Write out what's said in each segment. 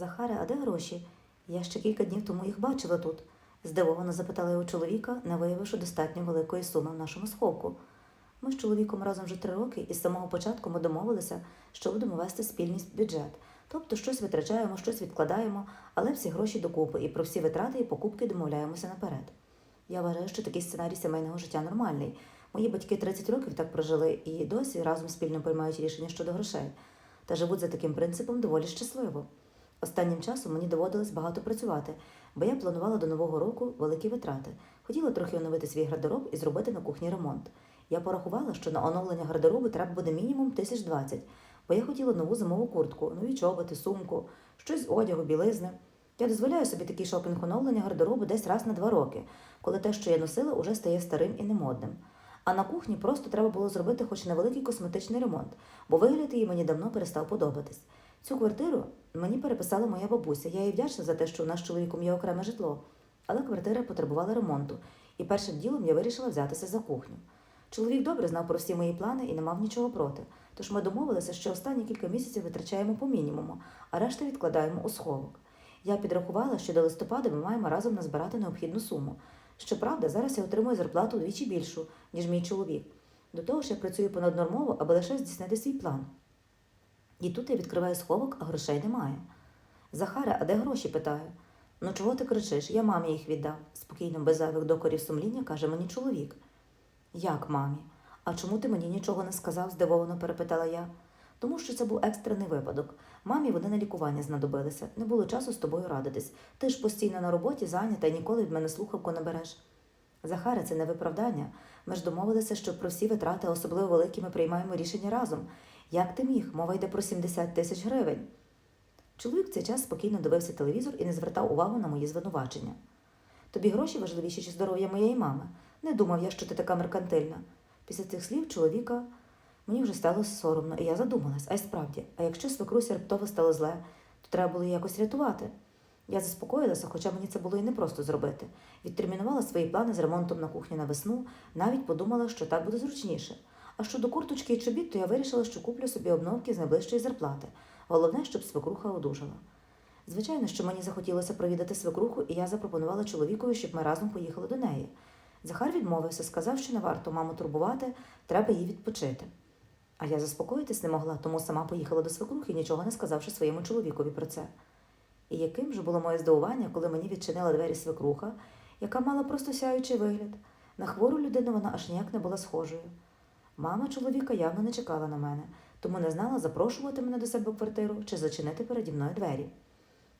Захаре, а де гроші? Я ще кілька днів тому їх бачила тут. Здивовано запитала його чоловіка, не виявивши достатньо великої суми в нашому сховку. Ми з чоловіком разом вже три роки, і з самого початку ми домовилися, що будемо вести спільний бюджет. Тобто щось витрачаємо, щось відкладаємо, але всі гроші докупи і про всі витрати і покупки домовляємося наперед. Я вважаю, що такий сценарій сімейного життя нормальний. Мої батьки 30 років так прожили і досі разом спільно приймають рішення щодо грошей та живуть за таким принципом доволі щасливо. Останнім часом мені доводилось багато працювати, бо я планувала до нового року великі витрати. Хотіла трохи оновити свій гардероб і зробити на кухні ремонт. Я порахувала, що на оновлення гардеробу треба буде мінімум тисяч двадцять, бо я хотіла нову зимову куртку, нові чоботи, сумку, щось з одягу, білизни. Я дозволяю собі такий шопінг оновлення гардеробу десь раз на два роки, коли те, що я носила, уже стає старим і немодним. А на кухні просто треба було зробити хоч невеликий косметичний ремонт, бо вигляд її мені давно перестав подобатись. Цю квартиру мені переписала моя бабуся. Я їй вдячна за те, що у нас з чоловіком є окреме житло. Але квартира потребувала ремонту, і першим ділом я вирішила взятися за кухню. Чоловік добре знав про всі мої плани і не мав нічого проти. Тож ми домовилися, що останні кілька місяців витрачаємо по мінімуму, а решта відкладаємо у сховок. Я підрахувала, що до листопада ми маємо разом назбирати необхідну суму. Щоправда, зараз я отримую зарплату вдвічі більшу, ніж мій чоловік. До того ж, я працюю понаднормово, аби лише здійснити свій план. І тут я відкриваю сховок, а грошей немає. Захаре, а де гроші? питаю. Ну чого ти кричиш? Я мамі їх віддав, спокійно, без зайвих докорів сумління, каже мені чоловік. Як мамі? А чому ти мені нічого не сказав? здивовано перепитала я. Тому що це був екстрений випадок. Мамі вони на лікування знадобилися. Не було часу з тобою радитись. Ти ж постійно на роботі зайнята і ніколи від мене слухавку не береш. Захаре, це не виправдання. Ми ж домовилися, що про всі витрати, особливо великі, ми приймаємо рішення разом. Як ти міг? Мова йде про 70 тисяч гривень. Чоловік цей час спокійно дивився телевізор і не звертав увагу на мої звинувачення. Тобі гроші важливіші чи здоров'я моєї мами? Не думав я, що ти така меркантильна. Після цих слів чоловіка мені вже стало соромно, і я задумалась, а й справді, а якщо свекрусі раптово стало зле, то треба було її якось рятувати. Я заспокоїлася, хоча мені це було і непросто зробити. Відтермінувала свої плани з ремонтом на кухні на весну, навіть подумала, що так буде зручніше. А щодо курточки і чобіт, то я вирішила, що куплю собі обновки з найближчої зарплати. Головне, щоб свекруха одужала. Звичайно, що мені захотілося провідати свекруху, і я запропонувала чоловікові, щоб ми разом поїхали до неї. Захар відмовився, сказав, що не варто маму турбувати, треба їй відпочити. А я заспокоїтись не могла, тому сама поїхала до свекрухи, нічого не сказавши своєму чоловікові про це. І яким же було моє здивування, коли мені відчинила двері свекруха, яка мала просто сяючий вигляд. На хвору людину вона аж ніяк не була схожою. Мама чоловіка явно не чекала на мене, тому не знала, запрошувати мене до себе в квартиру чи зачинити переді мною двері.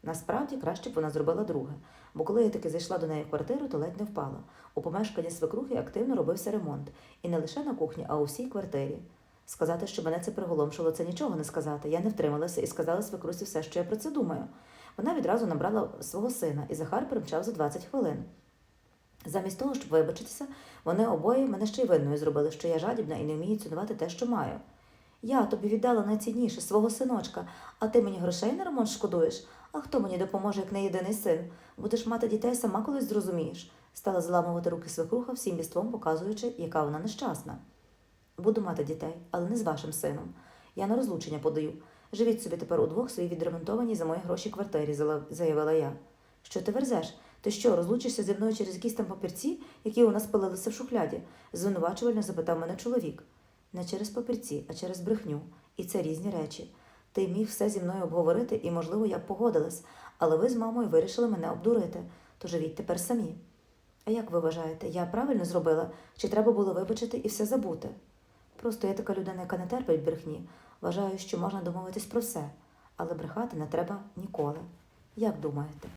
Насправді краще б вона зробила друге, бо коли я таки зайшла до неї в квартиру, то ледь не впала. У помешканні свекрухи активно робився ремонт, і не лише на кухні, а у всій квартирі. Сказати, що мене це приголомшило, це нічого не сказати. Я не втрималася і сказала свекрусі все, що я про це думаю. Вона відразу набрала свого сина, і Захар примчав за 20 хвилин. Замість того, щоб вибачитися, вони обоє мене ще й винною зробили, що я жадібна і не вмію цінувати те, що маю. Я тобі віддала найцінніше свого синочка, а ти мені грошей на ремонт шкодуєш? А хто мені допоможе, як не єдиний син? Будеш мати дітей, сама колись зрозумієш. Стала заламувати руки свекруха всім міством, показуючи, яка вона нещасна. Буду мати дітей, але не з вашим сином. Я на розлучення подаю. Живіть собі тепер удвох своїй відремонтованій за мої гроші квартирі, заявила я. Що ти верзеш? Ти що, розлучишся зі мною через якісь там папірці, які у нас пилилися в шухляді? звинувачувально запитав мене чоловік. Не через папірці, а через брехню. І це різні речі. Ти міг все зі мною обговорити, і, можливо, я б погодилась, але ви з мамою вирішили мене обдурити, то живіть тепер самі. А як ви вважаєте, я правильно зробила, чи треба було вибачити і все забути? Просто я така людина, яка не терпить брехні. Вважаю, що можна домовитись про все, але брехати не треба ніколи. Як думаєте?